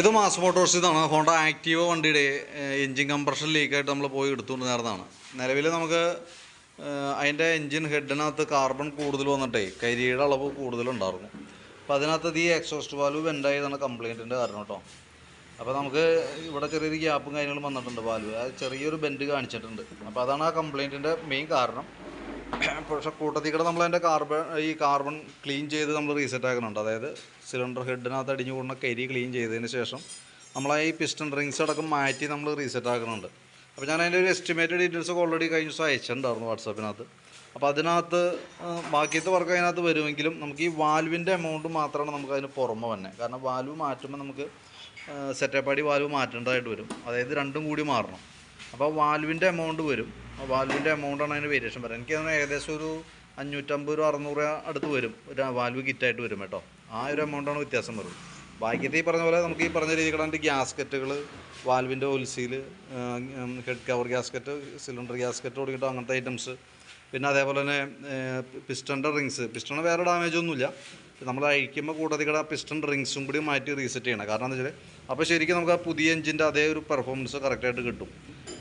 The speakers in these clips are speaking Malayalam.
ഇത് മാസ് മോട്ടോഴ്സ് ഇതാണ്. ഹോണ്ട ആക്റ്റീവ വണ്ടിയുടെ എൻജിൻ കംപ്രഷൻ ലീക്കായിട്ട് നമ്മൾ പോയി എടുത്തുകൊണ്ട് നേർന്നതാണ് നിലവിൽ നമുക്ക് അതിന്റെ എൻജിൻ ഹെഡിനകത്ത് കാർബൺ കൂടുതൽ വന്നിട്ടേ കരിയുടെ അളവ് കൂടുതലുണ്ടായിരുന്നു അപ്പോൾ അതിനകത്ത് ഈ എക്സോസ്റ്റ് വാൽവ് ബെൻഡായതാണ് കംപ്ലയിന്റിന്റെ കാരണം കേട്ടോ അപ്പോൾ നമുക്ക് ഇവിടെ ചെറിയൊരു ഗ്യാപ്പും കാര്യങ്ങളും വന്നിട്ടുണ്ട് വാൽവ്. അത് ചെറിയൊരു ബെൻഡ് കാണിച്ചിട്ടുണ്ട്. അപ്പോൾ അതാണ് ആ കംപ്ലയിന്റിന്റെ മെയിൻ കാരണം. പക്ഷെ കൂട്ടത്തിൽ കൂടെ നമ്മൾ അതിന്റെ കാർബൺ ഈ കാർബൺ ക്ലീൻ ചെയ്ത് നമ്മൾ റീസെറ്റ് ആക്കുന്നുണ്ട്. അതായത് സിലിണ്ടർ ഹെഡിനകത്ത് അടിഞ്ഞു കൂടുന്ന കരി ക്ലീൻ ചെയ്തതിന് ശേഷം നമ്മൾ ഈ പിസ്റ്റൺ റിങ്സ് അടക്കം മാറ്റി നമ്മൾ റീസെറ്റ് ആക്കുന്നുണ്ട്. അപ്പോൾ ഞാൻ അതിന്റെ ഒരു എസ്റ്റിമേറ്റഡ് ഡീറ്റെയിൽസ് ഒക്കെ ഓൾറെഡി കഴിഞ്ഞ ദിവസം അയച്ചിട്ടുണ്ടായിരുന്നു വാട്സാപ്പിനകത്ത്. അപ്പോൾ അതിനകത്ത് ബാക്കിയത്തെ വർക്ക് അതിനകത്ത് വരുമെങ്കിലും നമുക്ക് ഈ വാൽവിന്റെ എമൗണ്ട് മാത്രമാണ് നമുക്ക് അതിന് പുറമെ തന്നെ കാരണം വാൽവ് മാറ്റുമ്പോൾ നമുക്ക് സെറ്റപ്പ് അടി വാൽവ് മാറ്റേണ്ടതായിട്ട് വരും. അതായത് രണ്ടും കൂടി മാറണം. അപ്പോൾ വാൽവിന്റെ എമൗണ്ട് വരും. ആ വാൽവിന്റെ എമൗണ്ടാണ് അതിന് വേരിയേഷൻ പറയുന്നത്. എനിക്ക് തോന്നുന്നു ഏകദേശം ഒരു അഞ്ഞൂറ്റമ്പത് രൂപ അറുന്നൂറ് രൂപ അടുത്ത് വരും. ഒരു വാൽവ് കിറ്റായിട്ട് വരും കേട്ടോ. ആ ഒരു എമൗണ്ടാണ് വ്യത്യാസം വരും ബാക്കിയത്തെ ഈ പറഞ്ഞ പോലെ നമുക്ക് ഈ പറഞ്ഞ രീതിയിൽ അതിന്റെ ഗ്യാസ്കറ്റുകൾ വാൽവിന്റെ oil seal head cover gasket cylinder gasket തുടങ്ങിയിട്ട് അങ്ങനത്തെ ഐറ്റംസ് പിന്നെ അതേപോലെ തന്നെ പിസ്റ്റന്റെ റിങ്സ് പിസ്റ്റണ് വേറെ ഡാമേജ് ഒന്നുമില്ല. നമ്മൾ അഴിക്കുമ്പോൾ കൂട്ടത്തിൽ കൂടെ പിസ്റ്റൺ റിങ്സും കൂടി മാറ്റി റീസെറ്റ് ചെയ്യണം. കാരണം എന്താ വെച്ചാൽ അപ്പോൾ ശരിക്കും നമുക്ക് ആ പുതിയ എഞ്ചിന്റെ അതേ ഒരു പെർഫോമൻസ് കറക്റ്റായിട്ട് കിട്ടും.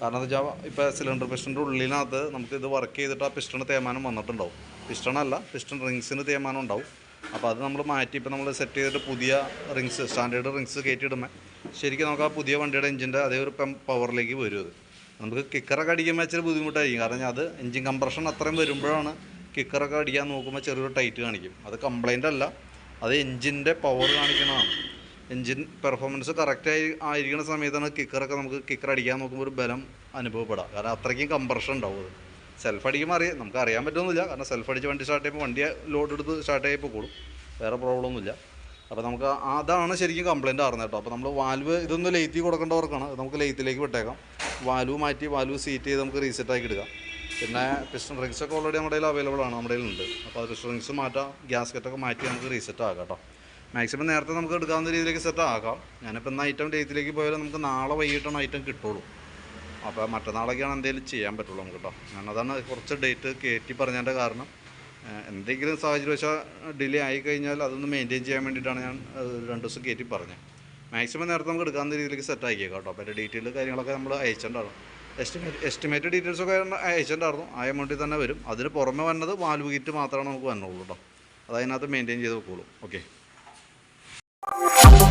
കാരണം എന്താ വെച്ചാൽ ഇപ്പോൾ സിലിണ്ടർ പിസ്റ്റന്റെ ഉള്ളിനകത്ത് നമുക്ക് ഇത് വർക്ക് ചെയ്തിട്ട് ആ പിസ്റ്റണ് തേമാനം വന്നിട്ടുണ്ടാവും. പിസ്റ്റണല്ല പിസ്റ്റൺ റിങ്സിന് തേമാനം ഉണ്ടാവും. അപ്പോൾ അത് നമ്മൾ മാറ്റി ഇപ്പോൾ നമ്മൾ സെറ്റ് ചെയ്തിട്ട് പുതിയ റിങ്സ് സ്റ്റാൻഡേർഡ് റിങ്സ് കയറ്റിയിടുമ്പോൾ ശരിക്കും നമുക്ക് ആ പുതിയ വണ്ടിയുടെ എഞ്ചിന്റെ അതേ ഒരു പവറിലേക്ക് വരും അത്. നമുക്ക് കിക്കറൊക്കെ അടിക്കുമ്പോൾ ഇച്ചിരി ബുദ്ധിമുട്ടായിരിക്കും. കാരണം അത് എഞ്ചിൻ കംപ്രഷൻ അത്രയും വരുമ്പോഴാണ് കിക്കറൊക്കെ അടിക്കാൻ നോക്കുമ്പോൾ ചെറിയൊരു ടൈറ്റ് കാണിക്കും. അത് കംപ്ലൈന്റ് അല്ല അത് എഞ്ചിന്റെ പവർ കാണിക്കണതാണ് എഞ്ചിൻ പെർഫോമൻസ് കറക്റ്റായി ആയിരിക്കുന്ന സമയത്താണ് കിക്കറൊക്കെ നമുക്ക് കിക്കർ അടിക്കാൻ നോക്കുമ്പോൾ ഒരു ബലം അനുഭവപ്പെടാം. കാരണം അത്രയ്ക്കും കംപ്രഷൻ ഉണ്ടാവും സെൽഫ് അടിക്കുമ്പോൾ അറിയാം. നമുക്ക് അറിയാൻ പറ്റുമെന്നില്ല കാരണം സെൽഫ് അടിച്ച് വണ്ടി സ്റ്റാർട്ട് ചെയ്യുമ്പോൾ വണ്ടി ലോഡ് എടുത്ത് സ്റ്റാർട്ട് ചെയ്യുമ്പോൾ കൂടും വേറെ പ്രോബ്ലം ഒന്നുമില്ല. അപ്പോൾ നമുക്ക് അതാണ് ശരിക്കും കംപ്ലയിന്റ് ആറുന്നത് കേട്ടോ. അപ്പോൾ നമ്മൾ വാൽവ് ഇതൊന്നും ലെയ്ത്തി കൊടുക്കേണ്ടവർക്കാണ്. വർക്കാണ് നമുക്ക് ലെയ്ത്തിലേക്ക് വിട്ടേക്കാം. വാൽവ് മാറ്റി വാൽവ് സീറ്റ് ചെയ്ത് നമുക്ക് റീസെറ്റ് ആക്കി എടുക്കാം. പിന്നെ പിസ്റ്റൺ റിങ്സ് ഒക്കെ ഓൾറെഡി നമ്മുടെ കയ്യിൽ അവൈലബിൾ ആണ്. നമ്മുടെ കയ്യിലുണ്ട്. അപ്പോൾ അത് പിസ്റ്റൺ റിങ്സ് മാറ്റാം. ഗ്യാസ്കറ്റൊക്കെ മാറ്റി നമുക്ക് റീസെറ്റ് ആക്കാം കേട്ടോ. മാക്സിമം നേരത്തെ നമുക്ക് എടുക്കാവുന്ന രീതിയിലേക്ക് സെറ്റ് ആക്കാം. ഞാനിപ്പോൾ ഇന്ന് ഐറ്റം ഡേറ്റിലേക്ക് പോയാലും നമുക്ക് നാളെ വൈകിട്ടാണ് ഐറ്റം കിട്ടുള്ളൂ. അപ്പോൾ മറ്റന്നാളൊക്കെയാണ് എന്തെങ്കിലും ചെയ്യാൻ പറ്റുള്ളൂ നമുക്ക് കേട്ടോ ഞാനതാണ് കുറച്ച് ഡേറ്റ് കയറ്റി പറഞ്ഞതിന്റെ കാരണം. എന്തെങ്കിലും സാഹചര്യവശാൽ ഡിലേ ആയി കഴിഞ്ഞാൽ അതൊന്ന് മെയിന്റെയിൻ ചെയ്യാൻ വേണ്ടിയിട്ടാണ് ഞാൻ രണ്ട് ദിവസം കയറ്റി പറഞ്ഞത്. മാക്സിമം നേരത്തെ നമുക്ക് എടുക്കാവുന്ന രീതിയിലേക്ക് സെറ്റ് ആക്കിയേക്കാം കേട്ടോ അപ്പോൾ ഡീറ്റെയിൽ കാര്യങ്ങളൊക്കെ നമ്മൾ അയച്ചിട്ടുണ്ടായിരുന്നു. എസ്റ്റിമേറ്റ് എസ്റ്റിമേറ്റ് ഡീറ്റെയിൽസ് ഒക്കെ അയച്ചിട്ടുണ്ടായിരുന്നു. ആ എമൗണ്ടിൽ തന്നെ വരും. അതിന് പുറമെ വന്നത് വാൽവ് കിറ്റ് മാത്രമാണ് നമുക്ക് വന്നുള്ളൂ കേട്ടോ അത് അതിനകത്ത് മെയിന്റെയിൻ ചെയ്ത് വെക്കുള്ളൂ. Okay Thank.